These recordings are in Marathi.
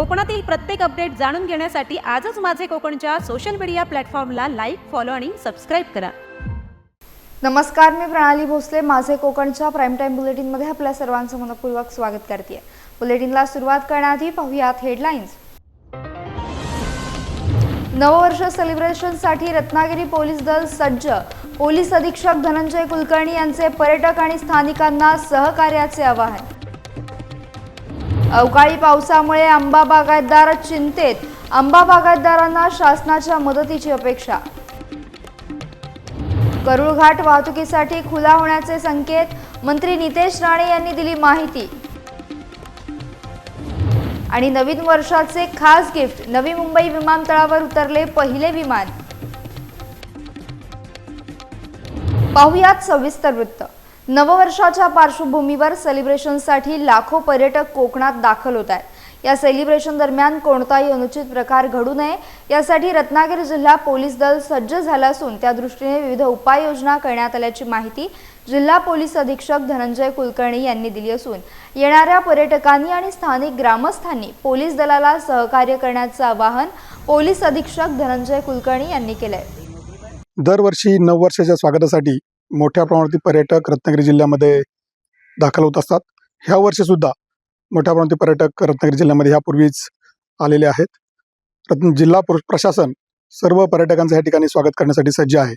कोकणातील प्रत्येक अपडेट जाणून घेण्यासाठी आजच माझे कोकणच्या सोशल मीडिया प्लॅटफॉर्मला लाईक फॉलो आणि सबस्क्राईब करा. नमस्कार मी प्रणाली भोसले. माझे कोकणच्या प्राईम टाईम बुलेटिनमध्ये आपल्या सर्वांचं मनपूर्वक स्वागत करते. बुलेटिनला सुरुवात करण्याआधी पाहूयात हेडलाईन्स नववर्ष सेलिब्रेशनसाठी रत्नागिरी पोलीस दल सज्ज. पोलीस अधीक्षक धनंजय कुलकर्णी यांचे पर्यटक आणि स्थानिकांना सहकार्याचे आवाहन. अवकाळी पावसामुळे आंबा बागायतदार चिंतेत. आंबा बागायतदारांना शासनाच्या मदतीची अपेक्षा. करुळ घाट वाहतुकीसाठी खुला होण्याचे संकेत मंत्री नितेश राणे यांनी दिली माहिती. आणि नवीन वर्षाचे खास गिफ्ट नवी मुंबई विमानतळावर उतरले पहिले विमान. पाहुयात सविस्तर वृत्त. नववर्षाच्या पार्श्वभूमीवर सेलिब्रेशनसाठी लाखो पर्यटक कोकणात दाखल होत आहेत. या सेलिब्रेशन दरम्यान कोणताही अनुचित प्रकार घडू नये यासाठी रत्नागिरी जिल्हा पोलीस दल सज्ज झालं असून त्या दृष्टीने विविध उपाययोजना करण्यात आल्याची माहिती जिल्हा पोलीस अधीक्षक धनंजय कुलकर्णी यांनी दिली असून येणाऱ्या पर्यटकांनी आणि स्थानिक ग्रामस्थांनी पोलीस दलाला सहकार्य करण्याचं आवाहन पोलीस अधीक्षक धनंजय कुलकर्णी यांनी केलंय. दरवर्षी नववर्षाच्या स्वागतासाठी मोठ्या प्रमाणातील पर्यटक रत्नागिरी जिल्ह्यामध्ये दाखल होत असतात. ह्या वर्षीसुद्धा मोठ्या प्रमाणातील पर्यटक रत्नागिरी जिल्ह्यामध्ये ह्यापूर्वीच आलेले आहेत. रत्न जिल्हा प्रशासन सर्व पर्यटकांचं या ठिकाणी स्वागत करण्यासाठी सज्ज आहे.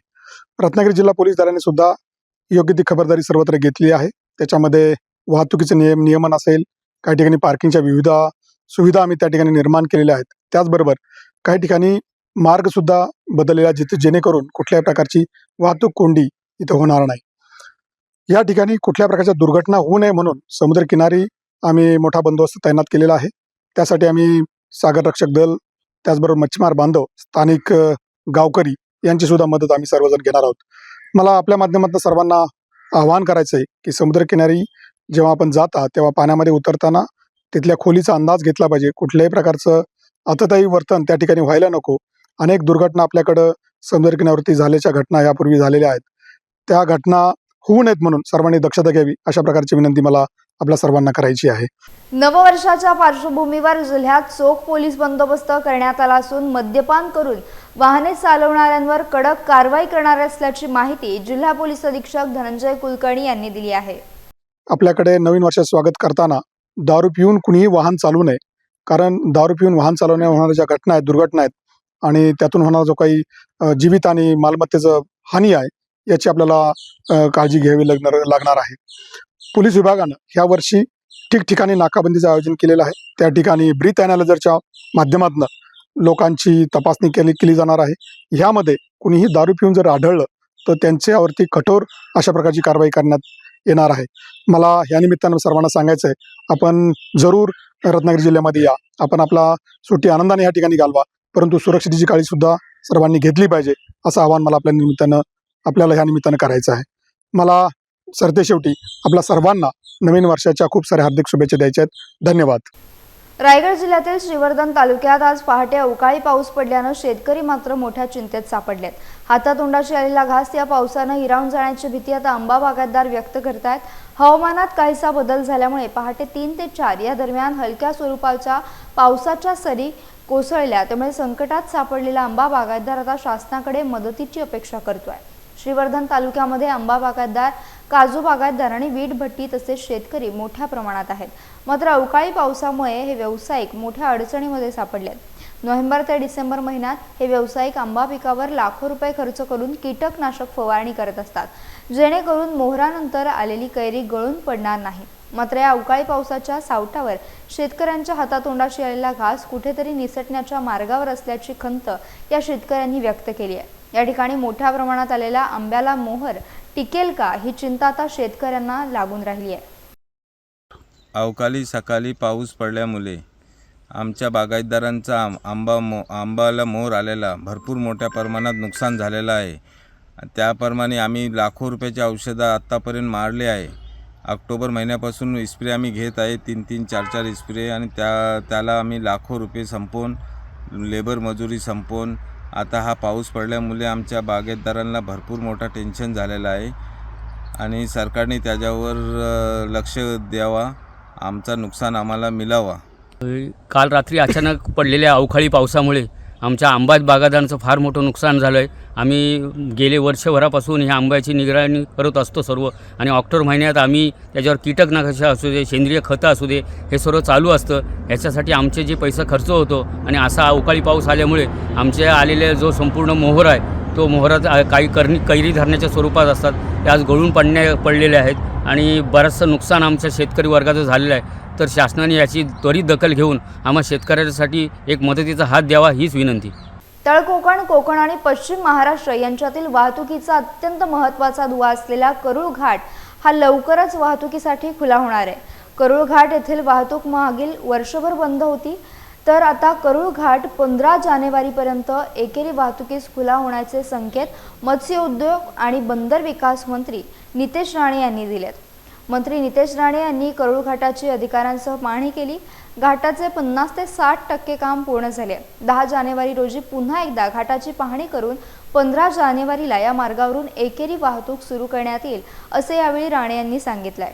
रत्नागिरी जिल्हा पोलीस दलाने सुद्धा योग्य ती खबरदारी सर्वत्र घेतली आहे. त्याच्यामध्ये वाहतुकीचे नियम नियमन असेल काही ठिकाणी पार्किंगच्या विविध सुविधा आम्ही त्या ठिकाणी निर्माण केलेल्या आहेत. त्याचबरोबर काही ठिकाणी मार्गसुद्धा बदललेला जिथे जेणेकरून कुठल्याही प्रकारची वाहतूक कोंडी इथं होणार नाही. या ठिकाणी कुठल्या प्रकारच्या दुर्घटना होऊ नये म्हणून समुद्रकिनारी आम्ही मोठा बंदोबस्त तैनात केलेला आहे. त्यासाठी आम्ही सागर रक्षक दल त्याचबरोबर मच्छीमार बांधव स्थानिक गावकरी यांची सुद्धा मदत आम्ही सर्वजण घेणार आहोत. मला आपल्या माध्यमातून सर्वांना आवाहन करायचं आहे की समुद्रकिनारी जेव्हा आपण जाता तेव्हा पाण्यामध्ये उतरताना तिथल्या खोलीचा अंदाज घेतला पाहिजे. कुठल्याही प्रकारचं अततायी वर्तन त्या ठिकाणी व्हायला नको. अनेक दुर्घटना आपल्याकडं समुद्रकिनाऱ्यावरती झाल्याच्या घटना यापूर्वी झालेल्या आहेत. त्या घटना होऊ नयेत म्हणून सर्वांनी दक्षता घ्यावी अशा प्रकारची विनंती मला आपल्या सर्वांना करायची आहे. नववर्षाच्या पार्श्वभूमीवर जिल्ह्यात चोख पोलीस बंदोबस्त करण्यात आला असून मद्यपान करून वाहने चालवणाऱ्यांवर कडक कारवाई करणार असल्याची माहिती जिल्हा पोलीस अधीक्षक धनंजय कुलकर्णी यांनी दिली आहे. आपल्याकडे नवीन वर्षात स्वागत करताना दारू पिऊन कुणीही वाहन चालवू नये कारण दारू पिऊन वाहन चालवण्या होणाऱ्या ज्या घटना आहेत दुर्घटना आहेत आणि त्यातून होणारा जो काही जीवित आणि मालमत्तेचं हानी आहे याची आपल्याला काळजी घ्यावी लागणार लागणार आहे. पोलीस विभागानं ह्या वर्षी ठिकठिकाणी नाकाबंदीचं आयोजन केलेलं आहे. त्या ठिकाणी ब्रीथ अनालायझरच्या माध्यमातून लोकांची तपासणी केली केली जाणार आहे. ह्यामध्ये कुणीही दारू पिऊन जर आढळलं तर त्यांच्यावरती कठोर अशा प्रकारची कारवाई करण्यात येणार आहे. मला या निमित्तानं सर्वांना सांगायचं आहे आपण जरूर रत्नागिरी जिल्ह्यामध्ये या. आपण आपला सुट्टी आनंदाने या ठिकाणी घालवा परंतु सुरक्षितेची काळजी सुद्धा सर्वांनी घेतली पाहिजे असं आवाहन मला आपल्या निमित्तानं आपल्याला ह्या निमित्तानं करायचं आहे. मला सरते शेवटी आपल्या सर्वांना नवीन वर्षाच्या खूप साऱ्या हार्दिक शुभेच्छा द्यायच्या आहेत. धन्यवाद. रायगड जिल्ह्यातील श्रीवर्धन तालुक्यात आज पहाटे अवकाळी पाऊस पडल्यानं शेतकरी मात्र मोठ्या चिंतेत सापडलेत. हातातोंडाशी आलेला घास या पावसानं हिरावून जाण्याची भीती आता आंबा बागायतदार व्यक्त करतायत. हवामानात काहीसा बदल झाल्यामुळे पहाटे तीन ते चार या दरम्यान हलक्या स्वरूपाच्या पावसाच्या सरी कोसळल्या. त्यामुळे संकटात सापडलेला आंबा बागायतदार आता शासनाकडे मदतीची अपेक्षा करतोय. श्रीवर्धन तालुक्यामध्ये आंबा बागायतदार काजू बागायतदार आणि वीट भट्टी तसेच शेतकरी मोठ्या प्रमाणात आहेत. मात्र अवकाळी पावसामुळे हे व्यावसायिक मोठ्या अडचणीमध्ये सापडलेत. नोव्हेंबर ते डिसेंबर महिन्यात हे व्यावसायिक आंबा पिकावर लाखो रुपये खर्च करून कीटकनाशक फवारणी करत असतात. जेणेकरून मोहरानंतर आलेली कैरी गळून पडणार नाही. मात्र या अवकाळी पावसाच्या सावटावर शेतकऱ्यांच्या हातातोंडाशी आलेला घास कुठेतरी निसटण्याच्या मार्गावर असल्याची खंत या शेतकऱ्यांनी व्यक्त केली आहे. या ठिकाणी मोठ्या प्रमाणात आलेल्या आंब्याला मोहर टिकेल का ही चिंता आता शेतकऱ्यांना लागून राहिली आहे. अवकाळी सकाळी पाऊस पडल्यामुळे आमच्या बागायतदारांचा आं- आंबा मो आंबाला मोहर आलेला भरपूर मोठ्या प्रमाणात नुकसान झालेलं आहे. त्याप्रमाणे आम्ही लाखो रुपयाचे औषधं आत्तापर्यंत मारले आहे. ऑक्टोबर महिन्यापासून स्प्रे आम्ही घेत आहे तीन तीन चार चार स्प्रे आणि त्या त्याला आम्ही लाखो रुपये संपवून लेबर मजुरी संपवून आता हा पाऊस पडल्यामुळे आमच्या बागेतदारांना भरपूर मोठा टेन्शन झालेलं आहे. आणि सरकारने त्याच्यावर लक्ष द्यावा. आमचा नुकसान आम्हाला मिळावा. काल रात्री अचानक पडलेल्या अवकाळी पावसामुळे आमच्या आंबात बागादांचं फार मोठं नुकसान झालं आहे आम्ही गेले वर्षभरापासून ह्या आंब्याची निगराणी करत असतो सर्व. आणि ऑक्टोबर महिन्यात आम्ही त्याच्यावर कीटकनाशक असू दे सेंद्रिय खतं असू दे हे सर्व चालू असतं. ह्याच्यासाठी आमचे जे पैसा खर्च होतो आणि असा अवकाळी पाऊस आल्यामुळे आमच्या आलेले जो संपूर्ण मोहर आहे तो मोहरात काही करणी कैरी धरण्याच्या स्वरूपात असतात. ते आज गळून पडण्या पडलेले आहेत. आणि बरंचसं नुकसान आमच्या शेतकरी वर्गाचं झालेलं आहे. तर शासनाने याची त्वरित दखल घेऊन आम्हा शेतकऱ्यांसाठी एक मदतीचा हात द्यावा हीच विनंती. तळकोकण कोकण कोकण आणि पश्चिम महाराष्ट्र यांच्यातील वाहतुकीचा अत्यंत महत्त्वाचा दुवा असलेला करूळ घाट हा लवकरच वाहतुकीसाठी खुला होणार आहे. करूळ घाट येथील वाहतूक मागील वर्षभर बंद होती. तर आता करूळ घाट पंधरा जानेवारीपर्यंत एकेरी वाहतुकीस खुला होण्याचे संकेत मत्स्य उद्योग आणि बंदर विकास मंत्री नितेश राणे यांनी दिलेत. मंत्री नितेश राणे यांनी करूळ घाटाची अधिकाऱ्यांसह पाहणी केली. घाटाचे पन्नास ते साठ टक्के काम पूर्ण झाले. दहा जानेवारी रोजी पुन्हा एकदा घाटाची पाहणी करून पंधरा जानेवारीला या मार्गावरून एकेरी वाहतूक सुरू करण्यात येईल असे यावेळी राणे यांनी सांगितलंय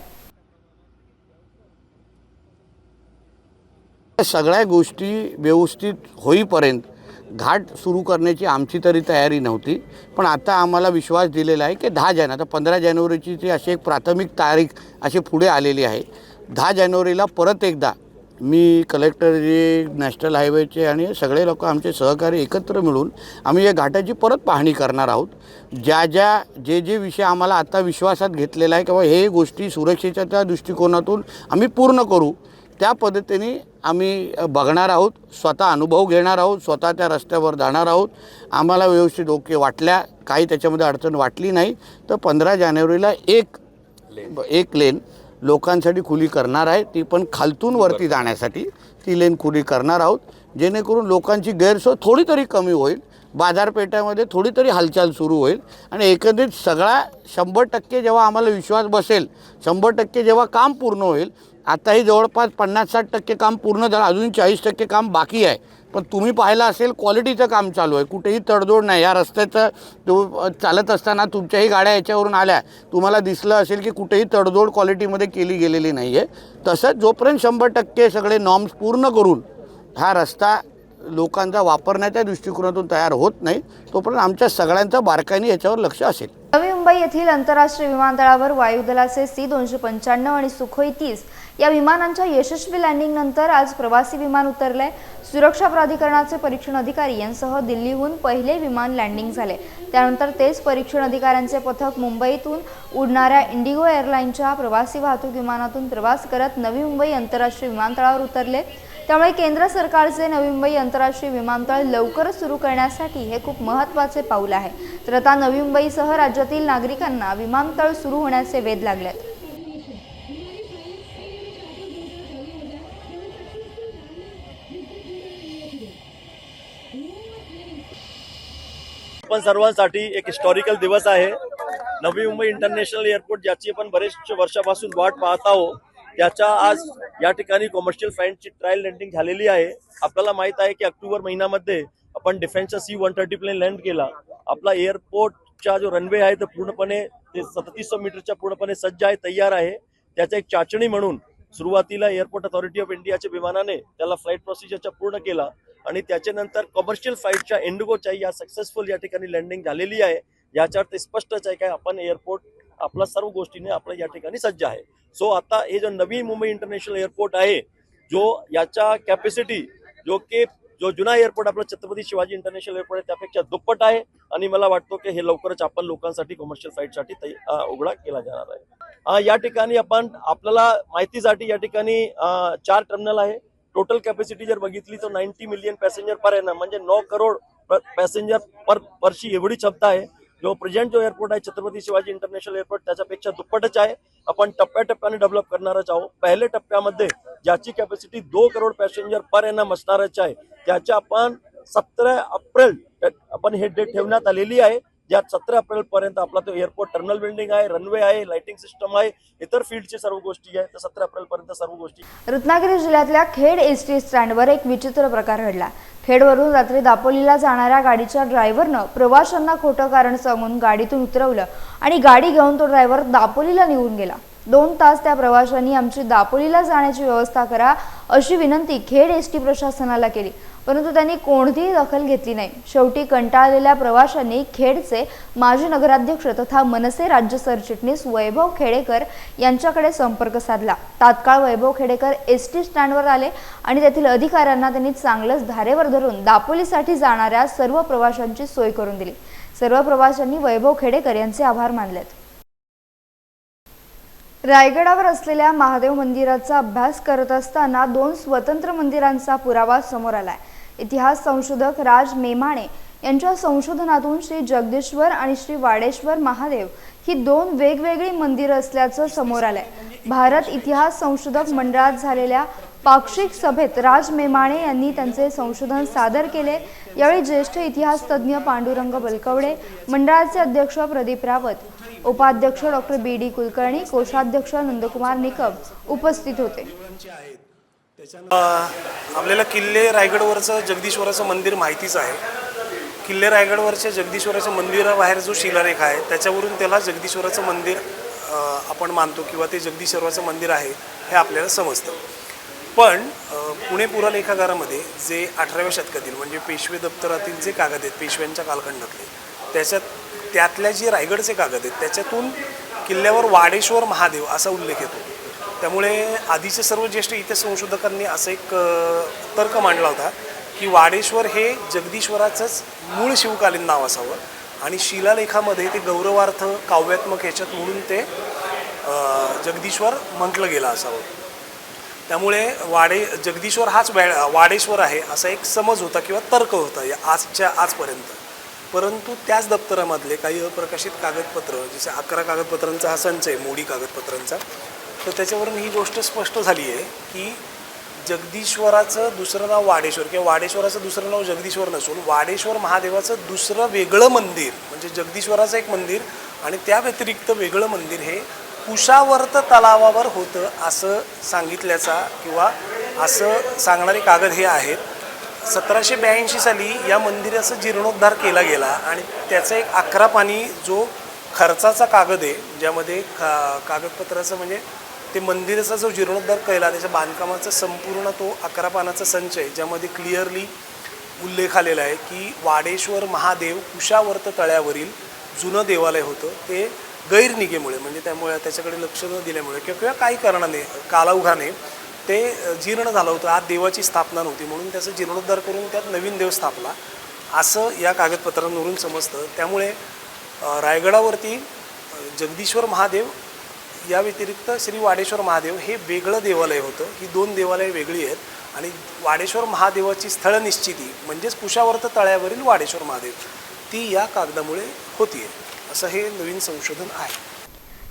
सगळ्या गोष्टी व्यवस्थित होईपर्यंत घाट सुरू करण्याची आमची तरी तयारी नव्हती. पण आता आम्हाला विश्वास दिलेला आहे की दहा जानेवारी आता पंधरा जानेवारीची ती अशी एक प्राथमिक तारीख अशी पुढे आलेली आहे. दहा जानेवारीला परत एकदा मी कलेक्टर जे नॅशनल हायवेचे आणि सगळे लोक आमचे सहकारी एकत्र मिळून आम्ही या घाटाची परत पाहणी करणार आहोत. ज्या ज्या जे जे विषय आम्हाला आता विश्वासात घेतलेला आहे किंवा हे गोष्टी सुरक्षेच्या त्या दृष्टिकोनातून आम्ही पूर्ण करू त्या पद्धतीने आम्ही बघणार आहोत स्वतः अनुभव घेणार आहोत स्वतः त्या रस्त्यावर जाणार आहोत. आम्हाला व्यवस्थित ओके वाटल्या काही त्याच्यामध्ये अडचण वाटली नाही. तर पंधरा जानेवारीला एक एक लेन लोकांसाठी खुली करणार आहे. ती पण खालतून वरती जाण्यासाठी ती लेन खुली करणार आहोत. जेणेकरून लोकांची गैरसोय थोडी तरी कमी होईल. बाजारपेठामध्ये थोडी तरी हालचाल सुरू होईल. आणि एकंदरीत सगळा शंभर टक्के जेव्हा आम्हाला विश्वास बसेल शंभर टक्के जेव्हा काम पूर्ण होईल आताही जवळपास पन्नास साठ टक्के काम पूर्ण झालं अजून चाळीस टक्के काम बाकी आहे. पण तुम्ही पाहिलं असेल क्वालिटीचं काम चालू आहे. कुठेही तडजोड नाही. या रस्त्याचं तो चालत असताना तुमच्याही गाड्या याच्यावरून आल्या तुम्हाला दिसलं असेल की कुठेही तडजोड क्वालिटीमध्ये केली गेलेली नाही आहे तसंच जोपर्यंत शंभर टक्के सगळे नॉर्म्स पूर्ण करून हा रस्ता लोकांचा वापरण्याच्या दृष्टिकोनातून तयार होत नाही. तोपर्यंत आमच्या सगळ्यांचं बारकाईने याच्यावर लक्ष असेल. नवी मुंबई येथील आंतरराष्ट्रीय विमानतळावर वायुदलाचे सी दोनशे पंच्याण्णव आणि सुखोई तीस या विमानांच्या यशस्वी लँडिंग नंतर आज प्रवासी विमान उतरले. सुरक्षा प्राधिकरणाचे परीक्षण अधिकारी यांसह दिल्लीहून पहिले विमान लँडिंग झाले. त्यानंतर तेच परीक्षण अधिकाऱ्यांचे पथक मुंबईतून उडणाऱ्या इंडिगो एअरलाईनच्या प्रवासी वाहतूक विमानातून प्रवास करत नवी मुंबई आंतरराष्ट्रीय विमानतळावर उतरले. त्यामुळे केंद्र सरकारचे नवी मुंबई आंतरराष्ट्रीय विमानतळ लवकरच सुरू करण्यासाठी हे खूप महत्त्वाचे पाऊल आहे. तर आता नवी मुंबईसह राज्यातील नागरिकांना विमानतळ सुरू होण्याचे वेध लागलेत. आपण सर्वांसाठी एक हिस्टॉरिकल दिवस आहे. नवी मुंबई इंटरनॅशनल एअरपोर्ट ज्याची आपण बरेच वर्षापासून वाट पाहत आहोत. त्याच्या आज या ठिकाणी कमर्शियल फ्लाईटची ट्रायल लँडिंग झालेली आहे. आपल्याला माहीत आहे की ऑक्टोबर महिन्यामध्ये आपण डिफेन्सचा C one thirty plane land केला. आपला एअरपोर्टचा जो रनवे आहे तो पूर्णपणे ते सदतीसशे मीटरच्या पूर्णपणे सज्ज आहे तयार आहे. त्याचा एक चाचणी म्हणून सुरुवातीला एअरपोर्ट अथॉरिटी ऑफ इंडियाच्या विमानाने त्याला फ्लाईट प्रोसिजरचा पूर्ण केला आणि त्याच्यानंतर कमर्शियल फ्लाईटच्या इंडिगोच्या या सक्सेसफुल या ठिकाणी लँडिंग झालेली आहे. याच्यावर ते स्पष्टच आहे काय आपण एअरपोर्ट आपला सर्व गोष्टीने आपल्या या ठिकाणी सज्ज आहे. सो आता हे जो नवी मुंबई इंटरनॅशनल एअरपोर्ट आहे जो याच्या कॅपॅसिटी जो की जो जुना एअरपोर्ट आपला छत्रपती शिवाजी इंटरनॅशनल एअरपोर्ट आहे त्यापेक्षा दुप्पट आहे. आणि मला वाटतो की हे लवकरच आपण लोकांसाठी कमर्शियल फ्लाईटसाठी उघडा केला जाणार आहे. या ठिकाणी आपण आपल्याला माहितीसाठी या ठिकाणी चार टर्मिनल आहे. टोटल कॅपॅसिटी जर बघितली तर नाईन्टी मिलियन पॅसेंजर पर आहे ना म्हणजे नऊ करोड पॅसेंजर पर वर्षी एवढी क्षमता आहे. जो प्रेझेंट जो एअरपोर्ट आहे छत्रपती शिवाजी इंटरनॅशनल एअरपोर्ट त्याच्यापेक्षा दुप्पटच आहे. आपण टप्प्याटप्प्याने डेव्हलप करणारच आहोत. पहिल्या टप्प्यामध्ये ज्याची कॅपॅसिटी दो करोड पॅसेंजर पर एनम असणारच आहे त्याच्या आपण सतरा एप्रिल आपण हे डेट ठेवण्यात आलेली आहे ज्यात सतरा एप्रिल पर्यंत आपला तो एअरपोर्ट टर्मिनल बिल्डिंग आहे रनवे आहे लाइटिंग सिस्टम आहे इतर फील्डची सर्व गोष्टी आहे. तर सतरा एप्रिल पर्यंत सर्व गोष्टी. रत्नागिरी जिल्ह्यातल्या खेड एस टी स्टँडवर एक विचित्र प्रकार घडला. खेडवरून रात्री दापोलीला जाणाऱ्या गाडीच्या ड्रायव्हरनं प्रवाशांना खोटं कारण सांगून गाडीतून उतरवलं आणि गाडी घेऊन तो ड्रायव्हर दापोलीला निघून गेला. दोन तास त्या प्रवाशांनी आमची दापोलीला जाण्याची व्यवस्था करा अशी विनंती खेड एस टी प्रशासनाला केली. परंतु त्यांनी कोणतीही दखल घेतली नाही. शेवटी कंटाळलेल्या प्रवाशांनी खेडचे माजी नगराध्यक्ष तथा मनसे राज्य सरचिटणीस वैभव खेडेकर यांच्याकडे संपर्क साधला. तात्काळ वैभव खेडेकर एस टी स्टँडवर आले आणि तेथील अधिकाऱ्यांना त्यांनी चांगलंच धारेवर धरून दापोलीसाठी जाणाऱ्या सर्व प्रवाशांची सोय करून दिली. सर्व प्रवाशांनी वैभव खेडेकर यांचे आभार मानलेत. रायगडावर असलेल्या महादेव मंदिराचा अभ्यास करत असताना दोन स्वतंत्र मंदिरांचा पुरावा समोर आलाय. इतिहास संशोधक राज मेमाणे यांच्या संशोधनातून श्री जगदीश्वर आणि श्री वाडेश्वर महादेव ही दोन वेगवेगळी मंदिरं असल्याचं समोर आलंय. भारत इतिहास संशोधक मंडळात झालेल्या पाक्षिक सभेत राज मेमाणे यांनी त्यांचे संशोधन सादर केले. यावेळी ज्येष्ठ इतिहास तज्ज्ञ पांडुरंग बलकवडे मंडळाचे अध्यक्ष प्रदीप रावत उपाध्यक्ष डॉक्टर बी डी कुलकर्णी कोषाध्यक्ष नंदकुमार निकम उपस्थित होते. आपल्याला किल्ले रायगडवरचं जगदीश्वराचं मंदिर माहितीच आहे. किल्ले रायगडवरच्या जगदीश्वराच्या मंदिराबाहेर जो शिलालेख आहे त्याच्यावरून त्याला जगदीश्वराचं मंदिर आपण मानतो किंवा ते जगदीश्वराचं मंदिर आहे हे आपल्याला समजतं. पण पुणे पुरालेखागारामध्ये जे अठराव्या शतकातील म्हणजे पेशवे दप्तरातील जे कागद आहेत पेशव्यांच्या कालखंडातले त्याच्यात त्यातल्या जे रायगडचे कागद आहेत त्याच्यातून किल्ल्यावर वाडेश्वर महादेव असा उल्लेख येतो. त्यामुळे आधीचे सर्व ज्येष्ठ इतिहास संशोधकांनी असं एक तर्क मांडला होता की वाडेश्वर हे जगदीश्वराचंच मूळ शिवकालीन नाव असावं आणि शिलालेखामध्ये ते गौरवार्थ काव्यात्मक ह्याच्यात म्हणून ते जगदीश्वर म्हटलं गेलं असावं. त्यामुळे वाडे जगदीश्वर हाच वॅ वाडेश्वर आहे असा एक समज होता किंवा तर्क होता या आजच्या आजपर्यंत. परंतु त्याच दप्तरामधले काही अप्रकाशित कागदपत्र जसे अकरा कागदपत्रांचा हा संच आहे मोडी कागदपत्रांचा तर त्याच्यावरून ही गोष्ट स्पष्ट झाली आहे की जगदीश्वराचं दुसरं नाव वाडेश्वर किंवा वाडेश्वराचं दुसरं नाव जगदीश्वर नसून वाडेश्वर महादेवाचं दुसरं वेगळं मंदिर म्हणजे जगदीश्वराचं एक मंदिर आणि त्या व्यतिरिक्त वेगळं मंदिर हे कुशावर्त तलावावर होतं असं सांगितल्याचा किंवा असं सांगणारे कागद हे आहेत. सतराशे ब्याऐंशी साली या मंदिराचा जीर्णोद्धार केला गेला आणि त्याचा एक अकरा पाणी जो खर्चाचा कागद आहे ज्यामध्ये का कागदपत्राचं म्हणजे ते मंदिराचा जो जीर्णोद्धार केला त्याच्या बांधकामाचा संपूर्ण तो अकरा पानाचा संच आहे ज्यामध्ये क्लिअरली उल्लेख आलेला आहे की वाडेश्वर महादेव कुशावर्त तळ्यावरील जुनं देवालय होतं ते गैरनिगेमुळे म्हणजे त्यामुळे त्याच्याकडे लक्ष न दिल्यामुळे किंवा किंवा काही कारणाने कालाउघाने ते जीर्ण झालं होतं. आज देवाची स्थापना नव्हती. म्हणून त्याचं जीर्णोद्धार करून त्यात नवीन देव स्थापला. असं या कागदपत्रांवरून समजतं. त्यामुळे रायगडावरती जगदीश्वर महादेव या व्यतिरिक्त श्री वाडेश्वर महादेव हे वेगळं देवालय होतं. ही दोन देवालय वेगळी आहेत. आणि वाडेश्वर महादेवाची स्थळ निश्चिती म्हणजेच कुशावर्त तळ्यावरील वाडेश्वर महादेव ती या कागदामुळे होतीये. असं हे नवीन संशोधन आहे.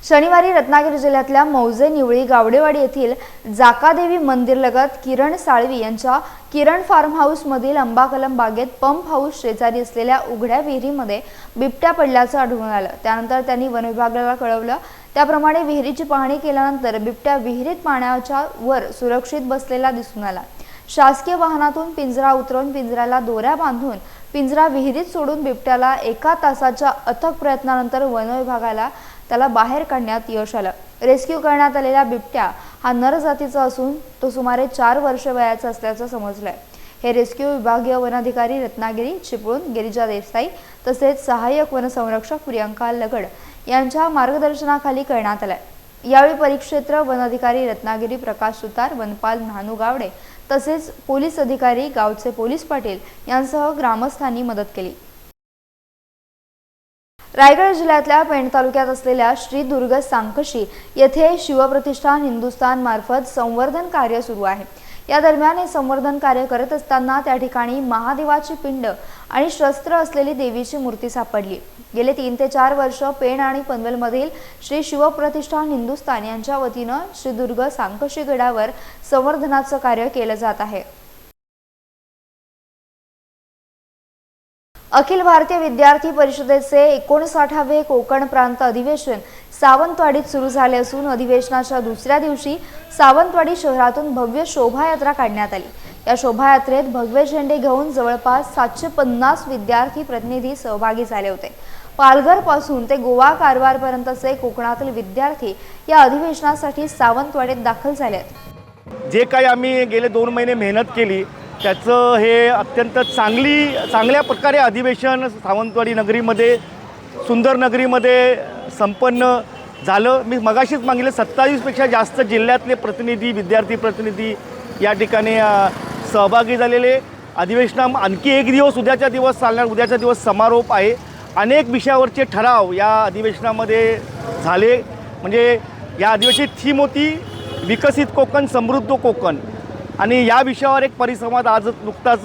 शनिवारी रत्नागिरी जिल्ह्यातल्या मौजे निवळी गावडेवाडी येथील जाकादेवी मंदिरलगत किरण साळवी यांच्या किरण फार्म हाऊसमधील अंबाकलम बागेत पंप हाऊस शेजारी असलेल्या उघड्या विहिरीमध्ये बिबट्या पडल्याचं आढळून आलं. त्यानंतर त्यांनी वनविभागाला कळवलं. त्याप्रमाणे विहिरीची पाहणी केल्यानंतर बिबट्या विहिरीत पाण्याच्या वर सुरक्षित बसलेला दिसून आला. शासकीय वाहनातून पिंजरा उतरवून पिंजऱ्याला दोऱ्या बांधून पिंजरा विहिरीत सोडून बिबट्याला एका तासाच्या अथक प्रयत्नानंतर वनविभागाला त्याला बाहेर काढण्यात यश आलं. रेस्क्यू करण्यात आलेला बिबट्या हा नर जातीचा असून तो सुमारे चार वर्ष वयाचा असल्याचं समजलंय. हे रेस्क्यू विभागीय वनाधिकारी रत्नागिरी चिपळूण गिरिजा देसाई तसेच सहाय्यक वनसंरक्षक प्रियंका लगड यांच्या मार्गदर्शनाखाली करण्यात आलंय. यावेळी परिक्षेत्र वनाधिकारी रत्नागिरी प्रकाश सुतार वनपाल नानू गावडे तसेच पोलीस अधिकारी गावचे पोलीस पाटील यांसह ग्रामस्थांनी मदत केली. रायगड जिल्ह्यातल्या पेण तालुक्यात असलेल्या श्री दुर्ग सांकशी येथे शिवप्रतिष्ठान हिंदुस्थान मार्फत संवर्धन कार्य सुरू आहे. या दरम्यान हे संवर्धन कार्य करत असताना त्या ठिकाणी महादेवाची पिंड आणि शस्त्र असलेली देवीची मूर्ती सापडली. गेले तीन ते चार वर्ष पेण आणि पनवेलमधील श्री शिवप्रतिष्ठान हिंदुस्थान यांच्या वतीनं श्री दुर्ग सांकशी गडावर संवर्धनाचं कार्य केलं जात आहे. अखिल भारतीय विद्यार्थी परिषदेचे एकोणसाठावे कोकण प्रांत अधिवेशन सावंतवाडीत सुरू झाले असून अधिवेशनाच्या दुसऱ्या दिवशी सावंतवाडी शहरातून भव्य शोभायात्रा काढण्यात आली. या शोभायात्रेत भगवे झेंडे घेऊन जवळपास सातशे पन्नास विद्यार्थी प्रतिनिधी सहभागी झाले होते. पालघरपासून ते गोवा कारवारपर्यंतचे कोकणातील विद्यार्थी या अधिवेशनासाठी सावंतवाडीत दाखल झाले आहेत. जे काही आम्ही गेले दोन महिने मेहनत केली त्याचं हे अत्यंत चांगली चांगल्या प्रकारे अधिवेशन सावंतवाडी नगरीमध्ये सुंदर नगरीमध्ये संपन्न झालं. मी मगाशीच मागितलं सत्तावीसपेक्षा जास्त जिल्ह्यातले प्रतिनिधी विद्यार्थी प्रतिनिधी या ठिकाणी सहभागी झालेले. अधिवेशना आणखी एक दिवस उद्याचा दिवस चालणार उद्याचा दिवस समारोप आहे. अनेक विषयावरचे ठराव या अधिवेशनामध्ये झाले. म्हणजे या अधिवेशनाची थीम होती विकसित कोकण समृद्ध कोकण. आणि या विषयावर एक परिसंवाद आज नुकताच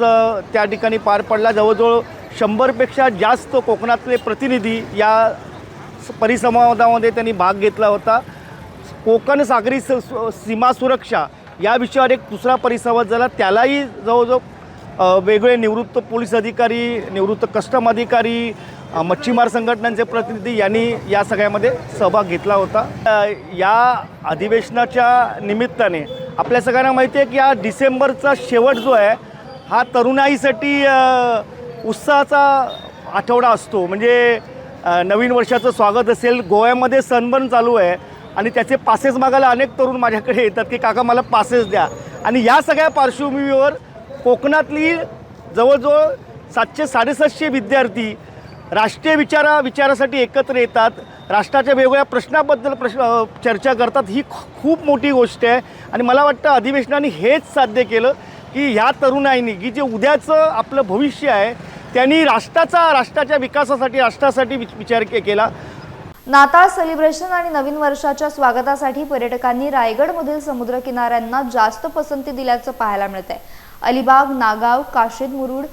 त्या ठिकाणी पार पडला. जवळजवळ शंभरपेक्षा जास्त कोकणातले प्रतिनिधी या परिसंवादामध्ये त्यांनी भाग घेतला होता. कोकण सागरी स सीमा सुरक्षा या विषयावर एक दुसरा परिसंवाद झाला. त्यालाही जवळजवळ अ, वेगवेगळे निवृत्त पोलीस अधिकारी निवृत्त कस्टम अधिकारी मच्छीमार संघटनांचे प्रतिनिधी यांनी या सगळ्यामध्ये सहभाग घेतला होता. या अधिवेशनाच्या निमित्ताने आपल्या सगळ्यांना माहिती आहे की हा डिसेंबरचा शेवट जो आहे हा तरुणाईसाठी उत्साहाचा आठवडा असतो. म्हणजे नवीन वर्षाचं स्वागत असेल गोव्यामध्ये सनबर्न चालू आहे आणि त्याचे पासेस मागायला अनेक तरुण माझ्याकडे येतात की काका मला पासेस द्या. आणि या सगळ्या पार्श्वभूमीवर कोकणातली जवळजवळ सातशे साडेसातशे विद्यार्थी राष्ट्रीय विचारा विचारासाठी एकत्र येतात. राष्ट्राच्या वेगवेगळ्या प्रश्नाबद्दल प्रश्न चर्चा करतात ही खूप मोठी गोष्ट आहे. आणि मला वाटतं अधिवेशनाने हेच साध्य केलं की ह्या तरुणाईनी की जे उद्याचं आपलं भविष्य आहे त्यांनी राष्ट्राचा राष्ट्राच्या विकासासाठी राष्ट्रासाठी विच- विचार केला. नाताळ सेलिब्रेशन आणि नवीन वर्षाच्या स्वागतासाठी पर्यटकांनी रायगडमधील समुद्रकिनाऱ्यांना जास्त पसंती दिल्याचं पाहायला मिळत आहे अलिबाग नागाव काशीद मुरुड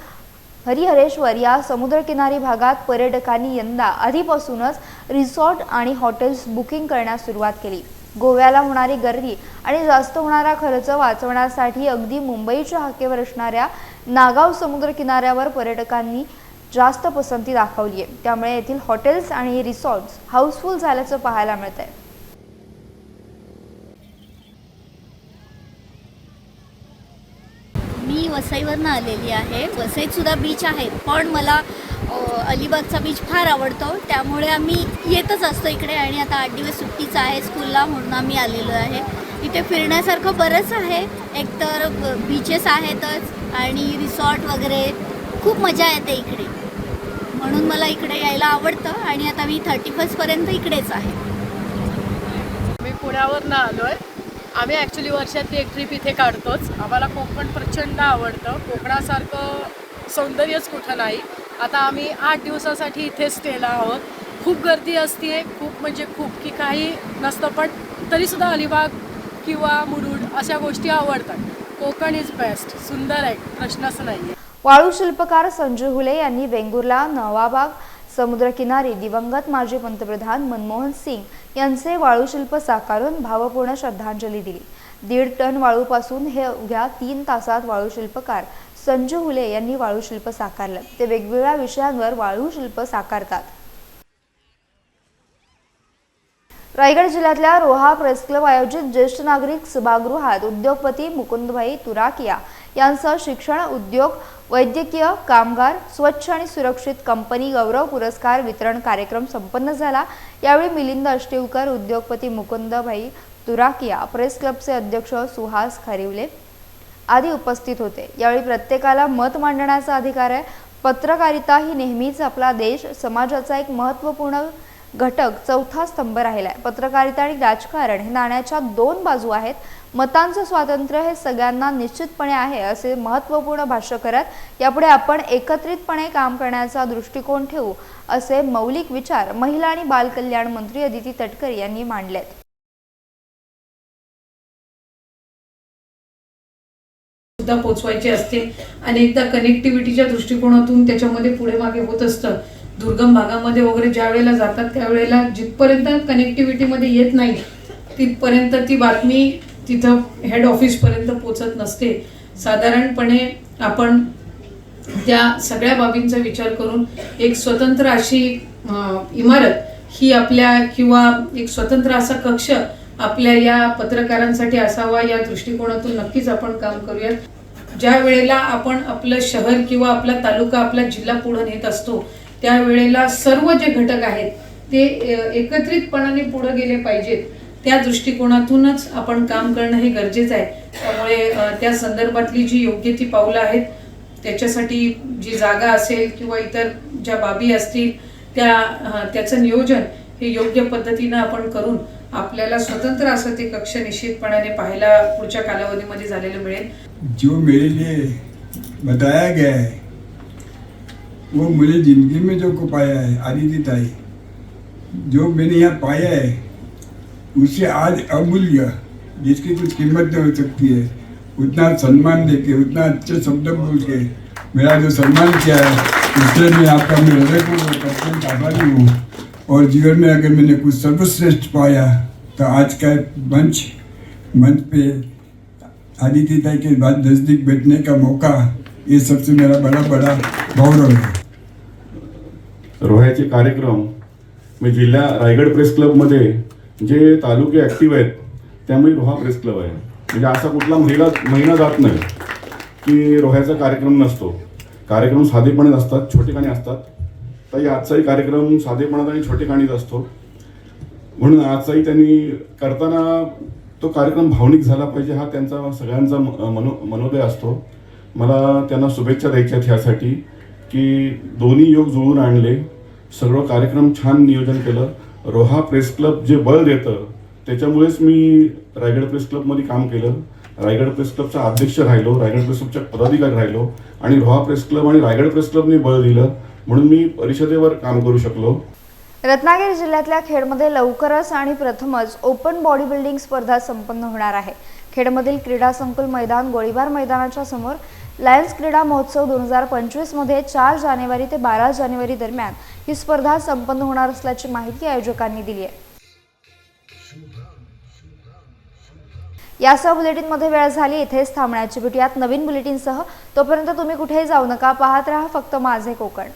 हरिहरेश्वर या समुद्रकिनारी भागात पर्यटकांनी यंदा आधीपासूनच रिसॉर्ट आणि हॉटेल्स बुकिंग करण्यास सुरुवात केली. गोव्याला होणारी गर्दी आणि जास्त होणारा खर्च वाचवण्यासाठी अगदी मुंबईच्या हाकेवर असणाऱ्या नागाव समुद्रकिनाऱ्यावर पर्यटकांनी जास्त पसंती दाखवली आहे त्यामुळे येथील हॉटेल्स आणि रिसॉर्ट्स हाऊसफुल झाल्याचं पाहायला मिळत आहे मी वसईवरनं आलेली आहे. वसईत सुद्धा बीच आहे पण मला अलिबागचा बीच फार आवडतो. त्यामुळे आम्ही येतच असतो इकडे आणि आता आठ दिवस सुट्टीचं आहे स्कूलला म्हणून आम्ही आलेलो आहे. इथे फिरण्यासारखं बरंच आहे. एकतर बीचेस आहेतच आणि रिसॉर्ट वगैरे. खूप मजा येते इकडे. म्हणून मला इकडे यायला आवडतं आणि आता मी थर्टी फर्स्टपर्यंत इकडेच आहे. मी पुण्यावरनं आलो आहे आम्ही ॲक्च्युली वर्षातली एक ट्रिप इथे काढतोच. आम्हाला कोकण प्रचंड आवडतं. कोकणासारखं सौंदर्यच कुठं नाही. आता आम्ही आठ दिवसासाठी इथे स्टेला आहोत. खूप गर्दी असते खूप म्हणजे खूप की काही नसतं पण तरीसुद्धा अलिबाग किंवा मुरुड अशा गोष्टी आवडतात. कोकण इज बेस्ट सुंदर आहे. प्रश्नच नाही वाळू शिल्पकार संजय हुले यांनी वेंगुर्ला नवाबाग समुद्रकिनारी दिवंगत माजी पंतप्रधान मनमोहन सिंग यांचे वाळूशिल्प साकारून भावपूर्ण श्रद्धांजली दिली. दीड टन वाळूपासून हे उद्या तीन तासात वाळूशिल्पकार संजू हुले यांनी वाळूशिल्प साकारलं. ते वेगवेगळ्या विषयांवर वाळूशिल्प साकारतात. रायगड जिल्ह्यातल्या रोहा प्रेस क्लब आयोजित ज्येष्ठ नागरिक सभागृहात उद्योगपती मुकुंदभाई तुराकिया यांचा शिक्षण उद्योग वैद्यकीय कामगार स्वच्छ आणि सुरक्षित कंपनी गौरव पुरस्कार वितरण कार्यक्रम संपन्न झाला. यावेळी मिलिंद अष्टीवकर उद्योगपती मुकुंदभाई तुराकिया प्रेस क्लबचे अध्यक्ष सुहास खरिवले आदी उपस्थित होते. यावेळी प्रत्येकाला मत मांडण्याचा अधिकार आहे. पत्रकारिता ही नेहमीच आपला देश समाजाचा एक महत्त्वपूर्ण घटक चौथा स्तंभ राहिलाय. पत्रकारिता आणि राजकारण हे नाण्याच्या दोन बाजू आहेत. मतांचं स्वातंत्र्य हे सगळ्यांना निश्चितपणे आहे असे महत्त्वपूर्ण भाष्य करत यापुढे आपण एकत्रितपणे काम करण्याचा दृष्टिकोन ठेवू असे मौलिक विचार महिला आणि बालकल्याण मंत्री अदिती तटकरे यांनी मांडलेत. सुद्धा पोचवायची असते अनेकदा कनेक्टिव्हिटीच्या दृष्टिकोनातून त्याच्यामध्ये पुढे मागे होत असतं दुर्गम भागामध्ये वगैरे ज्या वेळेला जातात त्यावेळेला जिथपर्यंत कनेक्टिव्हिटीमध्ये येत नाही तिथपर्यंत ती बातमी तिथं हेड ऑफिसपर्यंत पोचत नसते. साधारणपणे आपण त्या सगळ्या बाबींचा विचार करून एक स्वतंत्र अशी इमारत ही आपल्या किंवा एक स्वतंत्र असा कक्ष आपल्या या पत्रकारांसाठी असावा या दृष्टिकोनातून नक्कीच आपण काम करूयात. ज्या वेळेला आपण आपलं शहर किंवा आपला तालुका आपला जिल्हा पुढे नेत असतो त्यावेळेला सर्व जे घटक आहेत ते एकत्रितपणाने पुढे गेले पाहिजेत. त्या दृष्टिकोनातूनच आपण काम करणं हे गरजेचं आहे. त्यामुळे त्या संदर्भातली जी योग्य ती पावलं आहेत त्याच्यासाठी जी जागा असेल किंवा इतर ज्या बाबी असतील त्या त्याचं नियोजन हे योग्य पद्धतीनं आपण करून आपल्याला स्वतंत्र असं ते कक्ष निश्चितपणाने पाहायला पुढच्या कालावधीमध्ये झालेलं मिळेल. जो मेरे लिए बताया गया है वो मुझे ज़िंदगी में जो को पाया है, आदित्य ताई, जो मैंने यहाँ पाया है उससे आज अमूल्य, जिसकी कुछ कीमत नहीं हो सकती है, उतना सम्मान दे के उतना अच्छे शब्द बोल के मेरा जो सम्मान किया है इसलिए मैं आपका मैं हृदय को अत्यंत आभारी हूँ। और जीवन में अगर मैंने कुछ सर्वश्रेष्ठ पाया तो आज का मंच मंच पे आदित्यता के बाद नज़दीक बैठने का मौका, ये सबसे मेरा बड़ा बड़ा गौरव है। रोह्याचे कार्यक्रम म्हणजे जिल्हा रायगड प्रेस क्लबमध्ये जे तालुके ॲक्टिव्ह आहेत त्यामुळे रोहा प्रेस क्लब आहे. म्हणजे असा कुठला महिला महिना जात नाही की रोह्याचा कार्यक्रम नसतो. कार्यक्रम साधेपणे असतात छोटेखानी असतात. ताई आजचाही कार्यक्रम साधेपणात आणि छोटेखानीच असतो. म्हणून आजचाही त्यांनी करताना तो कार्यक्रम भावनिक झाला पाहिजे हा त्यांचा सगळ्यांचा म- मनो मनोदय असतो. मला त्यांना शुभेच्छा द्यायच्या आहेत ह्यासाठी. की दोन्ही योग जुळून आणले. सगळं कार्यक्रम छान नियोजन केलं. रोहा प्रेस क्लब जे बळ देतं त्याच्यामुळेच मी रायगड प्रेस क्लबमध्ये काम केलं. रायगड प्रेस क्लबचा अध्यक्ष राहिलो रायगड प्रेस क्लबच्या पदाधिकारी राहिलो आणि रोहा प्रेस क्लब आणि रायगड प्रेस क्लबने बळ दिलं म्हणून मी परिषदेवर काम करू शकलो. रत्नागिरी जिल्ह्यातल्या खेडमध्ये लवकरच आणि प्रथमच ओपन बॉडी बिल्डिंग स्पर्धा संपन्न होणार आहे. खेडमधील क्रीडा संकुल मैदान गोळीबार मैदानाच्या समोर लायन्स क्रीडा महोत्सव दोन हजार पंचवीसमध्ये चार जानेवारी ते बारा जानेवारी दरम्यान ही स्पर्धा संपन्न होणार असल्याची माहिती आयोजकांनी दिली आहे. यासह बुलेटिनमध्ये वेळ झाली इथेच थांबण्याची भेटूयात नवीन बुलेटिनसह तोपर्यंत तुम्ही कुठेही जाऊ नका पाहत राहा फक्त माझे कोकण.